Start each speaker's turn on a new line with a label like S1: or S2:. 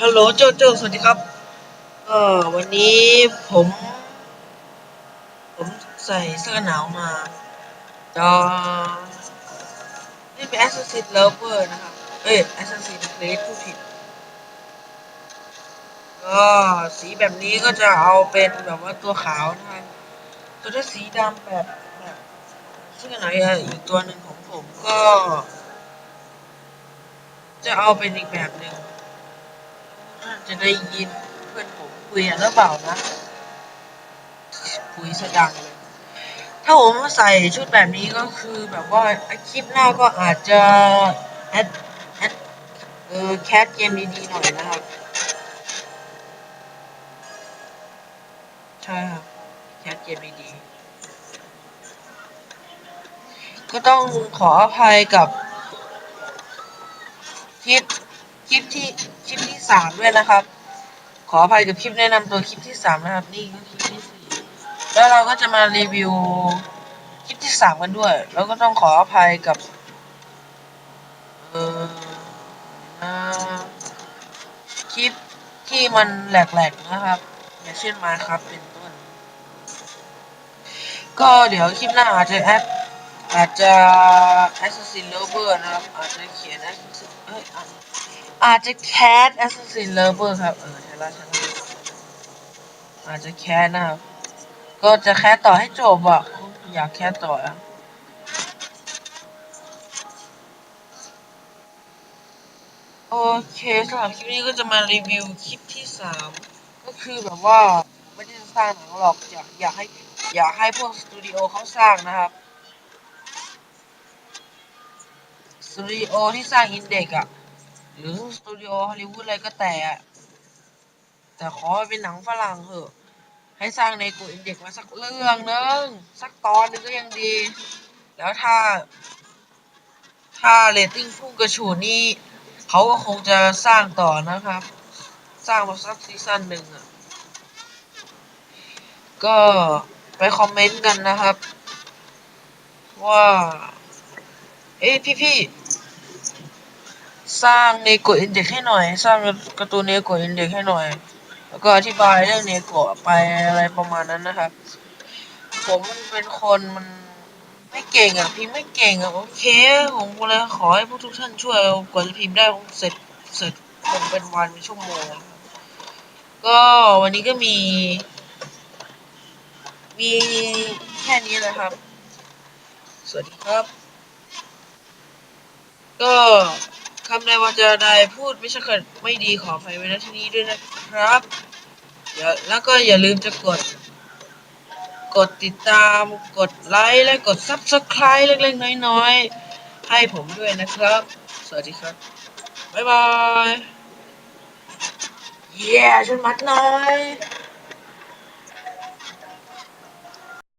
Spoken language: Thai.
S1: ฮัลโหลโจโจสวัสดีครับ เออวันนี้ผม ผมใส่เสื้อหนาวมาจะนี่เป็น Assassin's Lover นะครับ เอ้ย Assassin's Creed ผู้ผิด ก็สีแบบนี้ก็จะเอาเป็นแบบว่าตัวขาวนะครับตัวถ้าสีดำแบบแบบเสื้อหนอะอีกตัวหนึ่งของผมก็ จะเอาเป็นอีกแบบหนึ่ง ท่าจะได้ยินเพื่อนผมคุยกันหรือเปล่านะคุยสดังเลยถ้าผมใส่ชุดแบบนี้ก็คือแบบว่าคลิปหน้าก็อาจจะแอดแอดเออแคสเกมดีๆหน่อยนะครับ ใช่ครับแคสเกมดีๆก็ต้องขออภัยกับคลิป ลิปที่คลิปที่สามด้วยนะครับ ขออภัยกับคลิปแนะนำตัวคลิปที่สามนะครับ นี่ก็คลิปที่สี่แล้วเราก็จะมารีวิวคลิปที่สามกันด้วย แล้วก็ต้องขออภัยกับเออคลิปที่มันแหลกๆนะครับอย่างเช่นมาครับเป็นต้น ก็เดี๋ยวคลิปหน้าอาจจะแอด อาจจะ Assassin Lover นะครับ อาจจะเขียน Assassin เอ้ยอาจจะแคส Assassin Lover ครับ เออใช่ละใช่ละอาจจะแคสนะครับ ก็จะแคสต่อให้จบอะ อยากแคสต่ออะโอเคสำหรับคลิปนี้ก็จะมารีวิวคลิปที่สามก็คือแบบว่าไม่ได้สร้างหนังหรอกอยากอยากให้อยากให้พวกสตูดิโอเขาสร้างนะครับ สตูดิโอที่สร้างอินเด็กอะหรือสตูดิโอฮอลลีวูดอะไรก็แต่อะแต่ขอให้เป็นหนังฝรั่งเถอะ ให้สร้างในกูอินเด็กมาสักเรื่องนึงสักตอนนึงก็ยังดี แล้วถ้า ถ้าเรตติ้งพุ่งกระฉูดนี่เขาก็คงจะสร้างต่อนะครับ สร้างมาสักซีซั่นหนึ่งอะก็ไปคอมเมนต์กันนะครับ ว่า เอ้ยพี่ สร้างเนโกอินเด็กให้หน่อย สร้างการ์ตูนเนโกอินเด็กให้หน่อย แล้วก็อธิบายเรื่องเนโกะไปอะไรประมาณนั้นนะครับ ผมมันเป็นคนมันไม่เก่งอะพิมพ์ไม่เก่งอะโอเคผมก็เลยขอให้พวกทุกท่านช่วยกว่าจะพิมพ์ได้คงเสร็จเสร็จคงเป็นวันเป็นชั่วโมงก็วันนี้ก็มี มีแค่นี้นะครับ สวัสดีครับ ก็ คำใดวาจาใดพูดไม่ใช่ขัดไม่ดีขออภัยไว้ณที่นี้ด้วยนะครับอย่าแล้วก็อย่าลืมจะกด กดติดตาม กดไลค์และกด Subscribe เล็กๆน้อยๆ ให้ผมด้วยนะครับ สวัสดีครับ บ๊ายบาย เย้ช่วยมัดหน่อย